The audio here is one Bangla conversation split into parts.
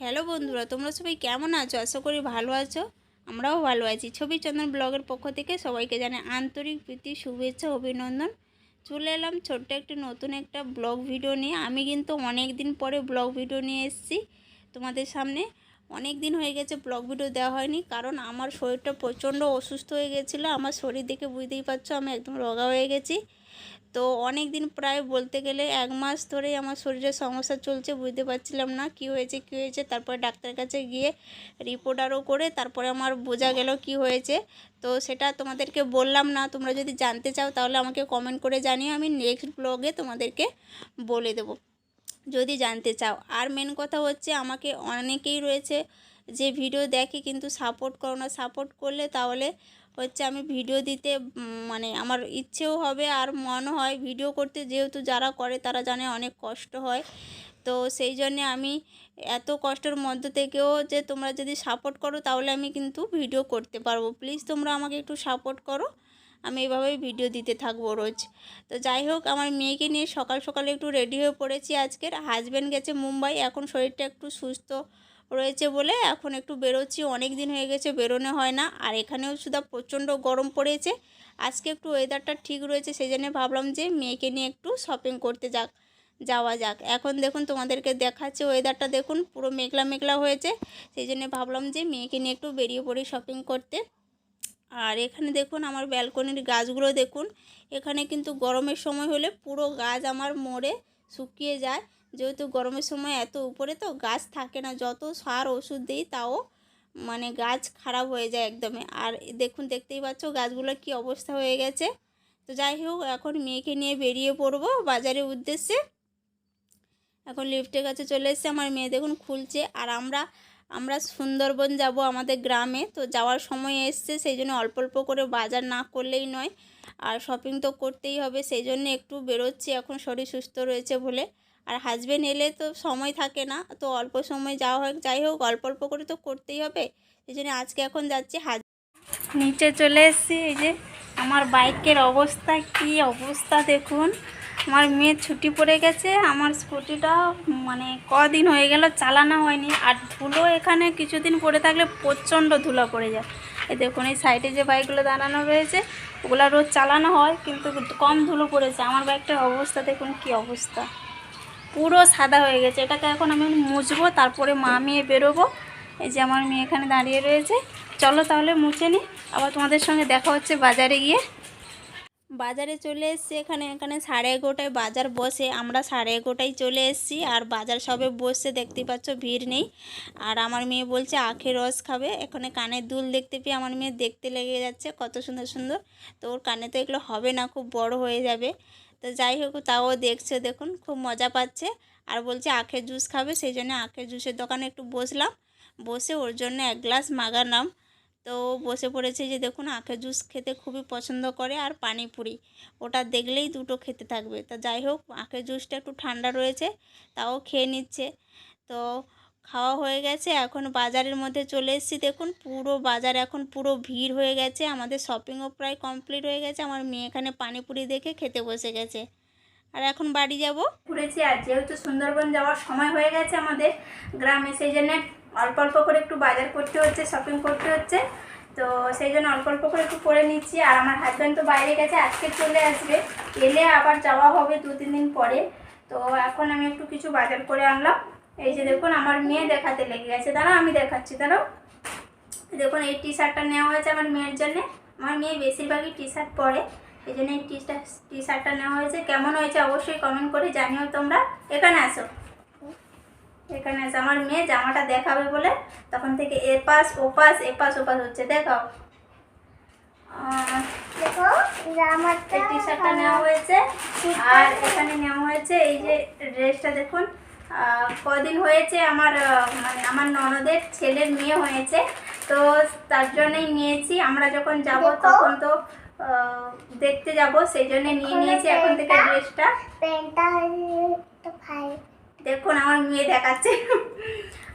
হ্যালো বন্ধুরা, তোমরা সবাই কেমন আছো? আশা করি ভালো আছো। আমরাও ভালো আছি। ছবি চন্দন ব্লগের পক্ষ থেকে সবাইকে জানে আন্তরিক প্রীতি, শুভেচ্ছা, অভিনন্দন। চলে এলাম ছোট্ট একটা নতুন একটা ব্লগ ভিডিও নিয়ে। আমি কিন্তু অনেক দিন পরে ব্লগ ভিডিও নিয়ে এসেছি তোমাদের সামনে। অনেক দিন হয়ে গেছে ব্লগ ভিডিও দেওয়া হয়নি, কারণ আমার শরীরটা প্রচণ্ড অসুস্থ হয়ে গেছিল। আমার শরীর দেখে বুঝতেই পারছ, আমি একদম রোগা হয়ে গেছি। তো অনেক দিন প্রায় বলতে গেলে এক মাস ধরেই আমার শরীরে সমস্যা চলছে, বুঝতে পারছিলাম না কি হয়েছে কি হয়েছে। তারপরে ডাক্তারের কাছে গিয়ে রিপোর্ট আরও করে তারপরে আমার বোঝা গেল কি হয়েছে। তো সেটা তোমাদেরকে বললাম না, তোমরা যদি জানতে চাও তাহলে আমাকে কমেন্ট করে জানিও, আমি নেক্সট ব্লগে তোমাদেরকে বলে দেবো। যদি জানতে চাও। আর মেন কথা হচ্ছে আমাকে অনেকেই রয়েছে যে ভিডিও দেখে কিন্তু সাপোর্ট করো না সাপোর্ট করলে তাহলে হচ্ছে আমি ভিডিও দিতে মানে আমার ইচ্ছেও হবে আর মনে হয় ভিডিও করতে। যেহেতু যারা করে তারা জানে অনেক কষ্ট হয়। তো সেই জন্যে আমি এত কষ্টের মধ্য থেকেও যে তোমরা যদি সাপোর্ট করো তাহলে আমি কিন্তু ভিডিও করতে পারব। প্লিজ তোমরা আমাকে একটু সাপোর্ট করো। আমি এভাবেই ভিডিও দিতে থাকব রোজ। তো যাই হোক, আমার মেয়েকে নিয়ে সকাল সকালে একটু রেডি হয়ে পড়েছি আজকের। হাজব্যান্ড গেছে মুম্বাই, এখন শরীরটা একটু সুস্থ রয়েছে বলে এখন একটু বেরোচ্ছি। অনেক দিন হয়ে গেছে, বেরোনো হয় না। আর এখানেও শুধু প্রচণ্ড গরম পড়েছে। আজকে একটু ওয়েদারটা ঠিক রয়েছে সেই জন্য ভাবলাম যে মেয়েকে নিয়ে একটু শপিং করতে যাক, যাওয়া যাক। এখন দেখুন তোমাদেরকে দেখাচ্ছে ওয়েদারটা দেখুন, পুরো মেঘলা মেঘলা হয়েছে। সেই জন্য ভাবলাম যে মেয়েকে নিয়ে একটু বেরিয়ে পড়ি শপিং করতে। আর এখানে দেখুন আমার ব্যালকনির গাছগুলো দেখুন। এখানে কিন্তু গরমের সময় হলে পুরো গাছ আমার মরে শুকিয়ে যায়। যেহেতু গরমের সময় এত উপরে তো গাছ থাকে না, যত সার ওষুধ দিই তাও মানে গাছ খারাপ হয়ে যায় একদমই আর দেখুন, দেখতেই পাচ্ছ গাছগুলোর কি অবস্থা হয়ে গেছে। তো যাই হোক, এখন মেয়েকে নিয়ে বেরিয়ে পড়ব বাজারের উদ্দেশ্যে। এখন লিফটের কাছে চলে এসেছে, আমার মেয়ে দেখুন খুলছে। আর আমরা আমরা সুন্দরবন যাব আমাদের গ্রামে। তো যাওয়ার সময় এসছে, সেই জন্য অল্প অল্প করে বাজার না করলেই নয়। আর শপিং তো করতেই হবে, সেই জন্য একটু বেরোচ্ছি। এখন শরীর সুস্থ রয়েছে বলে। আর হাজবেন্ড এলে তো সময় থাকে না, তো অল্প সময় যাওয়া হয় যাই হোক, অল্প অল্প করে তো করতেই হবে। সেই জন্য আজকে এখন যাচ্ছি হাজ নিচে চলে এসেছি, এই যে আমার বাইকের অবস্থা, কি অবস্থা দেখুন। আমার মেয়ে ছুটি পড়ে গেছে, আমার স্কুটিটা মানে কদিন হয়ে গেল চালানো হয়নি। আর ধুলো এখানে কিছুদিন পড়ে থাকলে প্রচণ্ড ধুলো পড়ে যায়। এই দেখুন, এই সাইডে যে বাইকগুলো দাঁড়ানো রয়েছে, ওগুলো রোজ চালানো হয়, কিন্তু কম ধুলো পড়েছে। আমার বাইকটার অবস্থা দেখুন, কি অবস্থা। পুরো সাদা হয়ে গেছে। এটাকে এখন আমি মুছবো, তারপরে মা মেয়ে বেরোবো। এই যে আমার মেয়ে এখানে দাঁড়িয়ে রয়েছে। চলো তাহলে মুছে নিই আবার তোমাদের সঙ্গে দেখা হচ্ছে বাজারে গিয়ে। বাজারে চলে এসছি এখানে। এখানে সাড়ে এগারোটায় বাজার বসে। আমরা সাড়ে এগারোটায় চলে এসেছি। আর বাজার সবে বসে দেখতে পাচ্ছ ভিড় নেই। আর আমার মেয়ে বলছে, আখের রস খাবে। এখানে কানের দুল দেখতে পেয়ে আমার মেয়ে দেখতে লেগে যাচ্ছে, কত সুন্দর সুন্দর। তো ওর কানে তো এগুলো হবে না, খুব বড় হয়ে যাবে। তো যাই হোক, তাও দেখছে, দেখুন, খুব মজা পাচ্ছে। আর বলছে আখের জুস খাবে, সেই জন্য আখের জুসের দোকানে একটু বসলাম। বসে ওর জন্য এক গ্লাস মাগালাম তো বসে পড়েছে যে, দেখুন, আখের জুস খেতে খুবই পছন্দ করে, আর পানিপুরি। ওটা দেখলেই দুটো খেতে থাকবে। তা যাই হোক, আখের জুসটা একটু ঠান্ডা রয়েছে, তাও খেয়ে নিচ্ছে। তো খাওয়া হয়ে গেছে। এখন বাজারের মধ্যে চলে এসেছি। দেখুন, পুরো বাজার এখন পুরো ভিড় হয়ে গেছে। আমাদের শপিংও প্রায় কমপ্লিট হয়ে গেছে। আমার মেয়ে এখানে পানিপুরি দেখে খেতে বসে গেছে। আর এখন বাড়ি যাব। ঘুরেছি আর যেহেতু সুন্দরবন যাওয়ার সময় হয়ে গেছে আমাদের গ্রামে, সেই জন্য অল্প অল্প করে একটু বাজার করতে হচ্ছে শপিং করতে হচ্ছে। তো সেই জন্য অল্প অল্প করে একটু করে নিচ্ছি। আর আমার হাজব্যান্ড তো বাইরে গেছে, আজকে চলে আসবে। এলে আবার যাওয়া হবে দু তিন দিন পরে। তো এখন আমি একটু কিছু বাজার করে আনলাম। এই যে দেখুন আমার মেয়ে দেখাতে লেগে গেছে। দাঁড়া আমি দেখাচ্ছি দাঁড়াও। দেখুন এই টি শার্টটা নেওয়া হয়েছে আমার মেয়ের জন্যে। আমার মেয়ে বেশিরভাগই টি শার্ট পরে। এই জন্য এই টি শার্ট টি শার্টটা নেওয়া হয়েছে। কেমন হয়েছে অবশ্যই কমেন্ট করে জানিও তোমরা। এখানে আসো। এখানে আসো। আমার মেয়ে জামাটা দেখাবে বলে তখন থেকে এপাশ ওপাশ এপাশ ওপাশ হচ্ছে। দেখাও। টি শার্টটা নেওয়া হয়েছে। আর এখানে নেওয়া হয়েছে এই যে ড্রেসটা দেখুন। কদিন হয়েছে আমার মানে আমার ননদের ছেলের মেয়ে হয়েছে তো তার জন্যই নিয়েছি। আমরা যখন যাব তখন তো দেখতে যাব সেই জন্য নিয়ে নিয়েছি এখন থেকে ড্রেসটা। দেখুন আমার মেয়ে দেখাচ্ছে।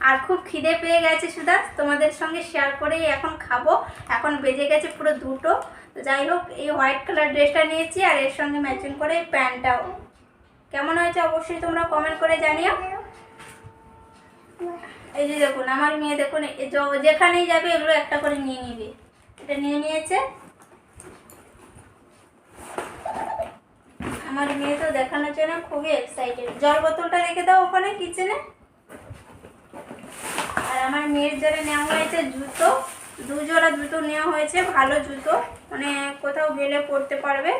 আর খুব খিদে পেয়ে গেছে সুধা তোমাদের সঙ্গে শেয়ার করেই এখন খাব। এখন বেজে গেছে পুরো দুটো। তো যাই হোক এই হোয়াইট কালার ড্রেসটা নিয়েছি আর এর সঙ্গে ম্যাচিং করে এই প্যান্টটাও। কেমন হয়েছে অবশ্যই তোমরা কমেন্ট করে জানিও। এই যে দেখুন, আমার মেয়ে দেখুন যেখানেই যাবে এগুলো একটা করে নিয়ে নিবে। এটা নিয়ে নিয়েছে। আমার মেয়ে তো দেখানোর জন্য খুবই এক্সাইটেড জল বোতলটা রেখে দাও ওখানে কিচেনে আর আমার মেয়ের জন্য নেওয়া হয়েছে জুতো। দু জোড়া জুতো নেওয়া হয়েছে, ভালো জুতো। মানে কোথাও গেলে পরতে পারবে।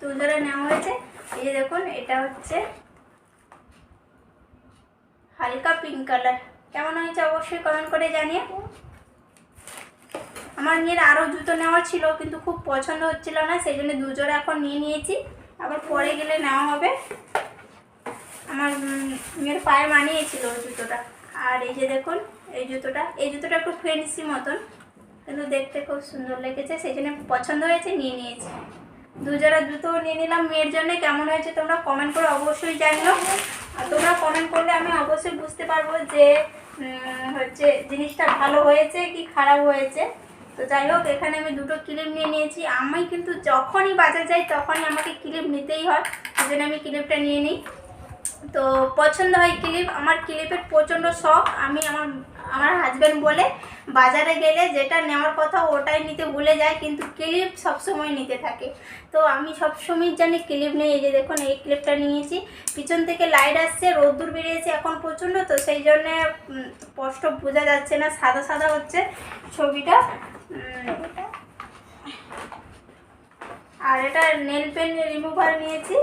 দু জোড়া নেওয়া হয়েছে। এই যে দেখুন, এটা হচ্ছে হালকা পিঙ্ক কালার কেমন হয়েছে অবশ্যই কমেন্ট করে জানিয়ে। আমার মেয়ের আরও জুতো নেওয়া ছিল, কিন্তু খুব পছন্দ হচ্ছিল না, সেই জন্য দুজোড়া এখন নিয়ে নিয়েছি। আবার পরে গেলে নেওয়া হবে। আমার মেয়ের পায়ে মানিয়েছিল জুতোটা। আর এই যে দেখুন, এই জুতোটা এই জুতোটা একটু ফ্রেন্সি মতন, কিন্তু দেখতে খুব সুন্দর লেগেছে, সেই জন্য পছন্দ হয়েছে, নিয়ে নিয়েছি। দুজোড়া জুতো নিয়ে নিলাম মেয়ের জন্য। কেমন হয়েছে তোমরা কমেন্ট করে অবশ্যই জানিও। আর তোমরা কমেন্ট করলে আমি অবশ্যই বুঝতে পারব যে হচ্ছে জিনিসটা ভালো হয়েছে কি খারাপ হয়েছে। তো যাই হোক, এখানে আমি দুটো ক্লিপ নিয়ে নিয়েছি। আমি কিন্তু যখনই বাজার যাই তখনই আমাকে ক্লিপ নিতেই হয়। সেই জন্য আমি ক্লিপটা নিয়ে নিই। তো পছন্দ হয় ক্লিপ, আমার ক্লিপের প্রচণ্ড শখ। আমি আমার আমার হাজব্যান্ড বলে, বাজারে গেলে যেটা নেওয়ার কথা ওটাই নিতে ভুলে যায়, কিন্তু ক্লিপ সবসময় নিতে থাকে। তো আমি সবসময় জানি ক্লিপ নেই, এই যে দেখুন, এই ক্লিপটা নিয়েছি। পিছন থেকে লাইট আসছে, রোদ্দুর বেরিয়েছে, এখন প্রচণ্ড, তো সেই জন্যে স্পষ্ট বোঝা যাচ্ছে না, সাদা সাদা হচ্ছে ছবিটা। আর এটা নেল পেন রিমুভার নিয়েছি।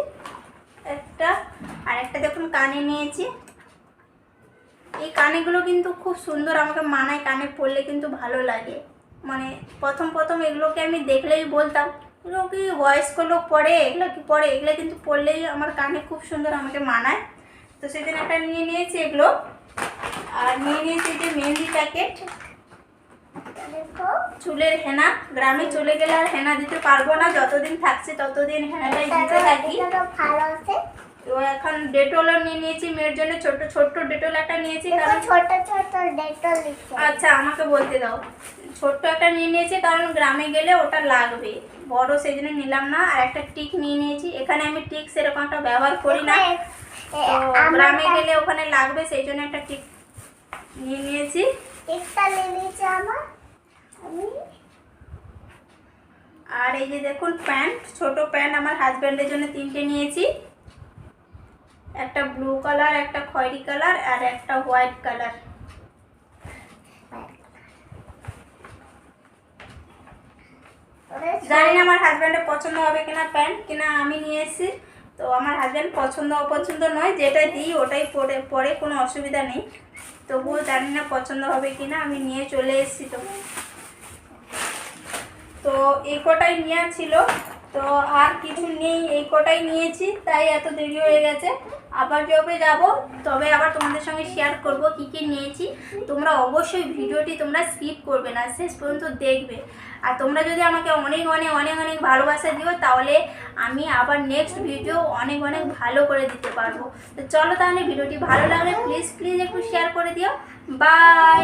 একটা দেখুন কানে নিয়েছি, এই কানেগুলো কিন্তু খুব সুন্দর আমাকে মানায়, কানে পরলে কিন্তু ভালো লাগে। মানে প্রথম প্রথম এগুলোকে আমি দেখলেই বলতাম, এগুলো কি বয়স্ক লোক পরে এগুলো কি পরে এগুলো কিন্তু পরলেই আমার কানে খুব সুন্দর আমাকে মানায়। তো সেদিন একটা নিয়ে নিয়েছি এগুলো, আর নিয়ে নিয়েছি যে মেহেন্দি প্যাকেট। চুলের হেনা, গ্রামে চলে গেলে আর হেনা দিতে পারব না, যতদিন থাকছে ততদিন হেনাটাই দিতে থাকি। তো এখন ডেটলও নিয়ে নিয়েছি। মেয়ের জন্য ছোট ছোট্ট ডেটল একটা নিয়েছি কারণ ছোট ছোট ডেটল আচ্ছা আমাকে বলতে দাও। ছোট্ট একটা নিয়ে নিয়েছি কারণ গ্রামে গেলে ওটা লাগবে। বড় সেই জন্য নিলাম না আর একটা টিক নিয়ে নিয়েছি। এখানে আমি টিক সেরকম একটা ব্যবহার করি না। গ্রামে গেলে ওখানে লাগবে সেই জন্য একটা টিক নিয়ে নিয়েছি। একটা নিয়ে নিয়েছে আমার। আমি আর এই যে দেখুন প্যান্ট ছোট প্যান্ট আমার হাজব্যান্ডের জন্য তিনটে নিয়েছি। একটা ব্লু কালার একটা খয়েরি কালার আর একটা হোয়াইট কালার জানি না আমার হাজব্যান্ডের পছন্দ হবে কিনা প্যান্ট কিনা আমি নিয়ে এসেছি। তো আমার হাজব্যান্ড পছন্দ অপছন্দ নয় যেটা দিই ওটাই পরে পরে কোনো অসুবিধা নেই। তবুও জানি না পছন্দ হবে কিনা আমি নিয়ে চলে এসেছি তো। তো এই কটাই নেওয়া ছিল। তো আর কিছু নেই এই কটাই নিয়েছি তাই এত দেরি হয়ে গেছে। আবার যবে যাব, তবে আবার তোমাদের সঙ্গে শেয়ার করব কি কি নিয়েছি। তোমরা অবশ্যই ভিডিওটি তোমরা স্কিপ করবে না, শেষ পর্যন্ত দেখবে। আর তোমরা যদি আমাকে অনেক অনেক অনেক অনেক ভালোবাসা দিও, তাহলে আমি আবার নেক্সট ভিডিও অনেক অনেক ভালো করে দিতে পারব। তো চলো তাহলে ভিডিওটি ভালো লাগলে প্লিজ প্লিজ একটু শেয়ার করে দিও। বাই